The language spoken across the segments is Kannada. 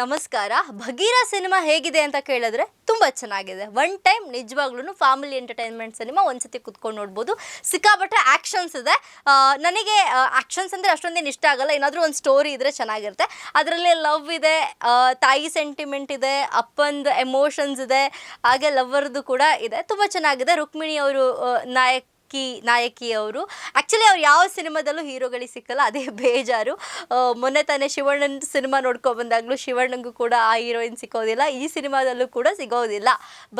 ನಮಸ್ಕಾರ. ಭಗೀರ ಸಿನಿಮಾ ಹೇಗಿದೆ ಅಂತ ಕೇಳಿದ್ರೆ ತುಂಬ ಚೆನ್ನಾಗಿದೆ. ಒನ್ ಟೈಮ್ ನಿಜವಾಗ್ಲೂ ಫ್ಯಾಮಿಲಿ ಎಂಟರ್ಟೈನ್ಮೆಂಟ್ ಸಿನಿಮಾ ಒಂದ್ಸತಿ ಕುತ್ಕೊಂಡು ನೋಡ್ಬೋದು. ಸಿಕ್ಕಾಪಟ್ಟೆ ಆ್ಯಕ್ಷನ್ಸ್ ಇದೆ. ನನಗೆ ಆಕ್ಷನ್ಸ್ ಅಂದರೆ ಅಷ್ಟೊಂದೇನು ಇಷ್ಟ ಆಗಲ್ಲ. ಏನಾದರೂ ಒಂದು ಸ್ಟೋರಿ ಇದ್ದರೆ ಚೆನ್ನಾಗಿರುತ್ತೆ. ಅದರಲ್ಲಿ ಲವ್ ಇದೆ ತಾಯಿ ಸೆಂಟಿಮೆಂಟ್ ಇದೆ, ಅಪ್ಪಂದು ಎಮೋಷನ್ಸ್ ಇದೆ, ಹಾಗೆ ಲವ್ವರ್ದು ಕೂಡ ಇದೆ. ತುಂಬ ಚೆನ್ನಾಗಿದೆ. ರುಕ್ಮಿಣಿ ಅವರು ನಾಯಕ್ ನಾಯಕಿ, ನಾಯಕಿಯವರು. ಆ್ಯಕ್ಚುಲಿ ಅವ್ರು ಯಾವ ಸಿನಿಮಾದಲ್ಲೂ ಹೀರೋಗಳಿಗೆ ಸಿಕ್ಕಲ್ಲ, ಅದೇ ಬೇಜಾರು. ಮೊನ್ನೆ ತಾನೇ ಶಿವಣ್ಣನ ಸಿನಿಮಾ ನೋಡ್ಕೊ ಬಂದಾಗಲೂ ಶಿವಣ್ಣಂಗೂ ಕೂಡ ಆ ಹೀರೋಯಿನ್ ಸಿಗೋದಿಲ್ಲ ಈ ಸಿನಿಮಾದಲ್ಲೂ ಕೂಡ ಸಿಗೋದಿಲ್ಲ.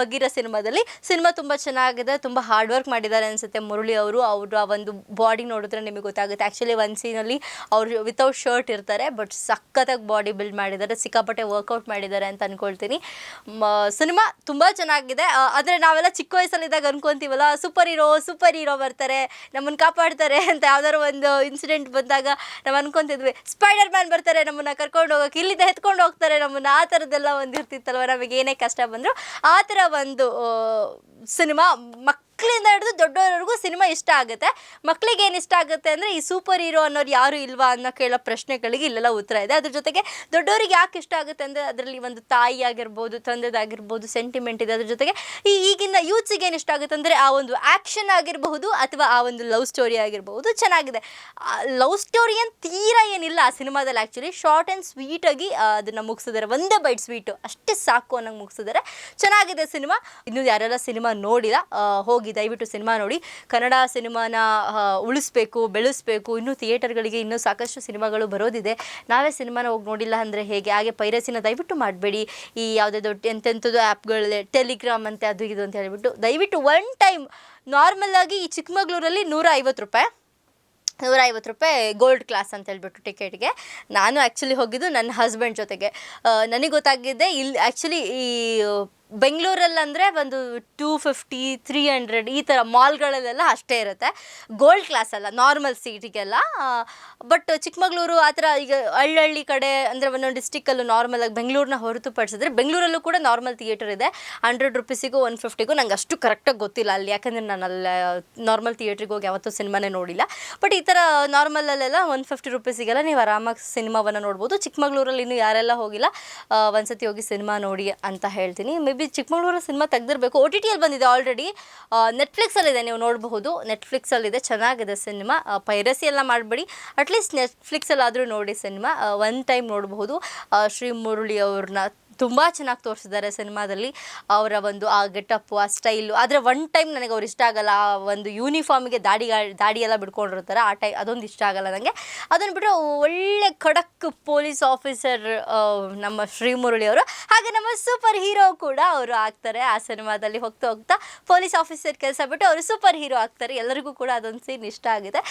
ಬಗೀರ ಸಿನಿಮಾದಲ್ಲಿ. ಸಿನಿಮಾ ತುಂಬ ಚೆನ್ನಾಗಿದೆ, ತುಂಬ ಹಾರ್ಡ್ ವರ್ಕ್ ಮಾಡಿದ್ದಾರೆ ಅನಿಸುತ್ತೆ ಮುರಳಿ ಅವರು. ಅವರು ಆ ಒಂದು ಬಾಡಿ ನೋಡಿದ್ರೆ ನಿಮಗೆ ಗೊತ್ತಾಗುತ್ತೆ. ಆ್ಯಕ್ಚುಲಿ ಒಂದು ಸೀನಲ್ಲಿ ಅವರು ವಿತೌಟ್ ಶರ್ಟ್ ಇರ್ತಾರೆ ಬಟ್ ಸಖತ್ತಾಗಿ ಬಾಡಿ ಬಿಲ್ಡ್ ಮಾಡಿದ್ದಾರೆ, ಸಿಕ್ಕಾಪಟ್ಟೆ ವರ್ಕೌಟ್ ಮಾಡಿದ್ದಾರೆ ಅಂತ ಅಂದ್ಕೊಳ್ತೀನಿ ಸಿನಿಮಾ ತುಂಬ ಚೆನ್ನಾಗಿದೆ. ಆದರೆ ನಾವೆಲ್ಲ ಚಿಕ್ಕ ವಯಸ್ಸಲ್ಲಿದ್ದಾಗ ಅನ್ಕೊಂತೀವಲ್ಲ ಸೂಪರ್ ಹೀರೋ ಸೂಪರ್ ಹೀರೋ ಬರ್ತಾರೆ, ನಮ್ಮನ್ನು ಕಾಪಾಡ್ತಾರೆ ಅಂತ ಯಾವ್ದಾದ್ರು ಒಂದು ಇನ್ಸಿಡೆಂಟ್ ಬಂದಾಗ ನಾವು ಅನ್ಕೊಂತಿದ್ವಿ ಸ್ಪೈಡರ್ ಮ್ಯಾನ್ ಬರ್ತಾರೆ ನಮ್ಮನ್ನ ಕರ್ಕೊಂಡು ಹೋಗೋಕೆ ಇಲ್ಲಿಂದ ಎತ್ಕೊಂಡು ಹೋಗ್ತಾರೆ ನಮ್ಮನ್ನ, ಆ ಥರದ್ದೆಲ್ಲ ಒಂದು ಇರ್ತಿತ್ತಲ್ವ ನಮಗೆ ಏನೇ ಕಷ್ಟ ಬಂದರೂ, ಆ ಥರ ಒಂದು ಸಿನಿಮಾ ಮಕ್ಕಳಿಂದ ಹಿಡಿದು ದೊಡ್ಡವರವರೆಗೂ ಸಿನಿಮಾ ಇಷ್ಟ ಆಗುತ್ತೆ. ಮಕ್ಕಳಿಗೆ ಏನು ಇಷ್ಟ ಆಗುತ್ತೆ ಅಂದರೆ ಈ ಸೂಪರ್ ಹೀರೋ ಅನ್ನೋರು ಯಾರು ಇಲ್ವಾ ಅನ್ನೋ ಕೇಳೋ ಪ್ರಶ್ನೆಗಳಿಗೆ ಇಲ್ಲೆಲ್ಲ ಉತ್ತರ ಇದೆ. ಅದ್ರ ಜೊತೆಗೆ ದೊಡ್ಡವರಿಗೆ ಯಾಕೆ ಇಷ್ಟ ಆಗುತ್ತೆ ಅಂದರೆ ಅದರಲ್ಲಿ ಒಂದು ತಾಯಿ ಆಗಿರ್ಬೋದು ತಂದೆದಾಗಿರ್ಬೋದು ಸೆಂಟಿಮೆಂಟ್ ಇದೆ. ಅದ್ರ ಜೊತೆಗೆ ಈ ಈಗಿನ ಯೂತ್ಸಿಗೆ ಏನು ಇಷ್ಟ ಆಗುತ್ತೆ ಅಂದರೆ ಆ ಒಂದು ಆ್ಯಕ್ಷನ್ ಆಗಿರಬಹುದು ಅಥವಾ ಆ ಒಂದು ಲವ್ ಸ್ಟೋರಿ ಆಗಿರಬಹುದು ಚೆನ್ನಾಗಿದೆ. ಲವ್ ಸ್ಟೋರಿ ಅಂತ ತೀರಾ ಏನಿಲ್ಲ ಆ ಸಿನಿಮಾದಲ್ಲಿ ಆ್ಯಕ್ಚುಲಿ ಶಾರ್ಟ್ ಆ್ಯಂಡ್ ಸ್ವೀಟಾಗಿ ಅದನ್ನು ಮುಗಿಸಿದ್ದಾರೆ ಒಂದೇ ಬೈಟ್ ಸ್ವೀಟು ಅಷ್ಟೇ ಸಾಕು ಅನ್ನೋಂಗೆ ಮುಗಿಸಿದ್ದಾರೆ ಚೆನ್ನಾಗಿದೆ ಸಿನಿಮಾ. ಇನ್ನೂ ಯಾರೆಲ್ಲ ಸಿನಿಮಾ ನೋಡಿಲ್ಲ ಆ, ಹೋಗಿ ದಯವಿಟ್ಟು ಸಿನಿಮಾ ನೋಡಿ. ಕನ್ನಡ ಸಿನಿಮಾನ ಉಳಿಸ್ಬೇಕು, ಬೆಳೆಸ್ಬೇಕು. ಇನ್ನೂ ಥಿಯೇಟರ್ಗಳಿಗೆ ಇನ್ನೂ ಸಾಕಷ್ಟು ಸಿನಿಮಾಗಳು ಬರೋದಿದೆ. ನಾವೇ ಸಿನಿಮಾನ ಹೋಗಿ ನೋಡಿಲ್ಲ ಅಂದರೆ ಹೇಗೆ? ಹಾಗೆ ಪೈರಸಿನ ದಯವಿಟ್ಟು ಮಾಡಬೇಡಿ. ಈ ಯಾವುದೇ ಎಂತೆಂಥದ್ದು ಆ್ಯಪ್ಗಳಿದೆ ಟೆಲಿಗ್ರಾಮ್ ಅಂತೆ, ಅದು ಇದು ಅಂತ ಹೇಳಿಬಿಟ್ಟು. ದಯವಿಟ್ಟು ಒನ್ ಟೈಮ್, ನಾರ್ಮಲ್ ಆಗಿ ಈ ಚಿಕ್ಕಮಗಳೂರಲ್ಲಿ ನೂರ ರೂಪಾಯಿ ನೂರ ಐವತ್ತು ರೂಪಾಯಿ ಗೋಲ್ಡ್ ಕ್ಲಾಸ್ ಅಂತ ಹೇಳ್ಬಿಟ್ಟು ಟಿಕೆಟ್ಗೆ. ನಾನು ಆ್ಯಕ್ಚುಲಿ ಹೋಗಿದ್ದು ನನ್ನ ಹಸ್ಬೆಂಡ್ ಜೊತೆಗೆ. ನನಗೆ ಗೊತ್ತಾಗಿದೆ ಇಲ್ಲಿ ಆ್ಯಕ್ಚುಲಿ ಈ ಬೆಂಗಳೂರಲ್ಲಂದರೆ ಒಂದು ಟೂ ಫಿಫ್ಟಿ ತ್ರೀ ಹಂಡ್ರೆಡ್ ಈ ಥರ ಮಾಲ್ಗಳಲ್ಲೆಲ್ಲ ಅಷ್ಟೇ ಇರುತ್ತೆ. ಗೋಲ್ಡ್ ಕ್ಲಾಸ್ ಅಲ್ಲ ನಾರ್ಮಲ್ ಸೀಟಿಗೆಲ್ಲ ಬಟ್ ಚಿಕ್ಕಮಗಳೂರು ಆ ಥರ ಈಗ ಹಳ್ಳಹಳ್ಳಿ ಕಡೆ ಅಂದರೆ ಒಂದೊಂದು ಡಿಸ್ಟಿಕ್ಕಲ್ಲೂ ನಾರ್ಮಲಾಗಿ ಬೆಂಗಳೂರನ್ನ ಹೊರತುಪಡಿಸಿದ್ರೆ ಬೆಂಗಳೂರಲ್ಲೂ ಕೂಡ ನಾರ್ಮಲ್ ಥಿಯೇಟರ್ ಇದೆ. ಹಂಡ್ರೆಡ್ ರುಪೀಸಿಗೂ ಒನ್ ಫಿಫ್ಟಿಗೂ ನಂಗೆ ಅಷ್ಟು ಕರೆಕ್ಟಾಗಿ ಗೊತ್ತಿಲ್ಲ ಅಲ್ಲಿ. ಯಾಕಂದರೆ ನಾನು ಅಲ್ಲಿ ನಾರ್ಮಲ್ ಥಿಯೇಟ್ರಿಗೆ ಹೋಗಿ ಯಾವತ್ತೂ ಸಿನಿಮಾನೇ ನೋಡಿಲ್ಲ. ಬಟ್ ಈ ಥರ ನಾರ್ಮಲಲ್ಲೆಲ್ಲ ಒನ್ ಫಿಫ್ಟಿ ರುಪೀಸಿಗೆಲ್ಲ ನೀವು ಆರಾಮಾಗಿ ಸಿನಿಮಾವನ್ನು ನೋಡ್ಬೋದು. ಚಿಕ್ಕಮಗಳೂರಲ್ಲಿ ಇನ್ನೂ ಯಾರೆಲ್ಲ ಹೋಗಿಲ್ಲ ಒಂದು ಸತಿ ಹೋಗಿ ಸಿನಿಮಾ ನೋಡಿ ಅಂತ ಹೇಳ್ತೀನಿ. ಮೇ ಬಿ ಚಿಕ್ಕಮಗಳೂರು ಸಿನಿಮಾ ತೆಗೆದಿರಬೇಕು. ಒ ಟಿ ಟಿಯಲ್ಲಿ ಬಂದಿದೆ ಆಲ್ರೆಡಿ ನೆಟ್ಫ್ಲಿಕ್ಸಲ್ಲಿದೆ ನೀವು ನೋಡಬಹುದು. ನೆಟ್ಫ್ಲಿಕ್ಸಲ್ಲಿದೆ ಚೆನ್ನಾಗಿದೆ ಸಿನಿಮಾ. ಪೈರಸಿ ಎಲ್ಲ ಮಾಡಬೇಡಿ. ಅಟ್ಲೀಸ್ಟ್ ನೆಟ್ಫ್ಲಿಕ್ಸಲ್ಲಾದರೂ ನೋಡಿ ಸಿನಿಮಾ. ಒನ್ ಟೈಮ್ ನೋಡಬಹುದು. ಶ್ರೀ ಮುರುಳಿ ಅವ್ರನ್ನ ತುಂಬ ಚೆನ್ನಾಗಿ ತೋರಿಸಿದ್ದಾರೆ ಸಿನಿಮಾದಲ್ಲಿ. ಅವರ ಒಂದು ಆ ಗೆಟಪ್ಪು, ಆ ಸ್ಟೈಲು. ಆದರೆ ಒನ್ ಟೈಮ್ ನನಗೆ ಅವ್ರು ಇಷ್ಟ ಆಗಲ್ಲ. ಆ ಒಂದು ಯೂನಿಫಾರ್ಮಿಗೆ ದಾಡಿ ದಾಡಿ ಎಲ್ಲ ಬಿಡ್ಕೊಂಡಿರ್ತಾರೆ ಆ ಟೈ, ಅದೊಂದು ಇಷ್ಟ ಆಗಲ್ಲ ನನಗೆ ಅದನ್ನು ಬಿಟ್ಟರೆ ಒಳ್ಳೆ ಖಡಕ್ ಪೊಲೀಸ್ ಆಫೀಸರ್ ನಮ್ಮ ಶ್ರೀಮುರಳಿ ಅವರು. ಹಾಗೆ ನಮ್ಮ ಸೂಪರ್ ಹೀರೋ ಕೂಡ ಅವರು ಆಗ್ತಾರೆ ಆ ಸಿನಿಮಾದಲ್ಲಿ ಹೋಗ್ತಾ ಹೋಗ್ತಾ. ಪೊಲೀಸ್ ಆಫೀಸರ್ ಕೆಲಸ ಬಿಟ್ಟು ಅವರು ಸೂಪರ್ ಹೀರೋ ಆಗ್ತಾರೆ. ಎಲ್ಲರಿಗೂ ಕೂಡ ಅದೊಂದು ಸೀನ್ ಇಷ್ಟ ಆಗಿದೆ.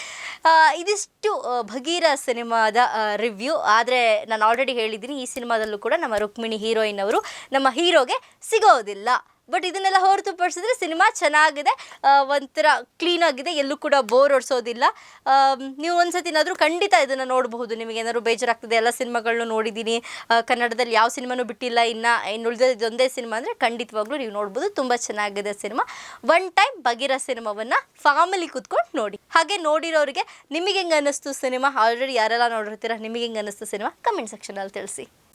ಇದಿಷ್ಟು ಭಗೀರ ಸಿನಿಮಾದ ರಿವ್ಯೂ. ಆದರೆ ನಾನು ಆಲ್ರೆಡಿ ಹೇಳಿದ್ದೀನಿ, ಈ ಸಿನಿಮಾದಲ್ಲೂ ಕೂಡ ನಮ್ಮ ರುಕ್ಮಿಣಿ ಹೀರೋಯಿನ್ ಅವರು ನಮ್ಮ ಹೀರೋಗೆ ಸಿಗೋದಿಲ್ಲ. ಬಟ್ ಇದನ್ನೆಲ್ಲ ಹೊರತುಪಡಿಸಿದ್ರೆ ಸಿನಿಮಾ ಚೆನ್ನಾಗಿದೆ. ಒಂಥರ ಕ್ಲೀನ್ ಆಗಿದೆ. ಎಲ್ಲೂ ಕೂಡ ಬೋರ್ ಒಡೆಸೋದಿಲ್ಲ. ನೀವು ಒಂದು ನೀವು ಒಂದ್ಸತಿನಾದರೂ ಖಂಡಿತ ಇದನ್ನು ನೋಡಬಹುದು. ನಿಮಗೆ ಏನಾದರೂ ಬೇಜಾರಾಗ್ತದೆ, ಎಲ್ಲ ಸಿನಿಮಾಗಳನ್ನು ನೋಡಿದ್ದೀನಿ ಕನ್ನಡದಲ್ಲಿ ಯಾವ ಸಿನಿಮಾನೂ ಬಿಟ್ಟಿಲ್ಲ. ಇನ್ನು ಇನ್ನು ಇದೊಂದೇ ಸಿನಿಮಾ ಅಂದರೆ ಖಂಡಿತವಾಗ್ಲೂ ನೀವು ನೋಡ್ಬೋದು. ತುಂಬ ಚೆನ್ನಾಗಿದೆ ಸಿನಿಮಾ. ಒನ್ ಟೈಮ್ ಬಗಿರ ಸಿನಿಮಾವನ್ನು ಫ್ಯಾಮಿಲಿ ಕೂತ್ಕೊಂಡು ನೋಡಿ. ಹಾಗೆ ನೋಡಿರೋರಿಗೆ ನಿಮಗೆ ಹೆಂಗೆ ಅನ್ನಿಸ್ತು ಸಿನಿಮಾ? ಆಲ್ರೆಡಿ ಯಾರೆಲ್ಲ ನೋಡಿರ್ತೀರ ನಿಮಗೆ ಹೆಂಗೆ ಅನ್ನಿಸ್ತು ಸಿನಿಮಾ? ಕಮೆಂಟ್ ಸೆಕ್ಷನಲ್ಲಿ ತಿಳಿಸಿ.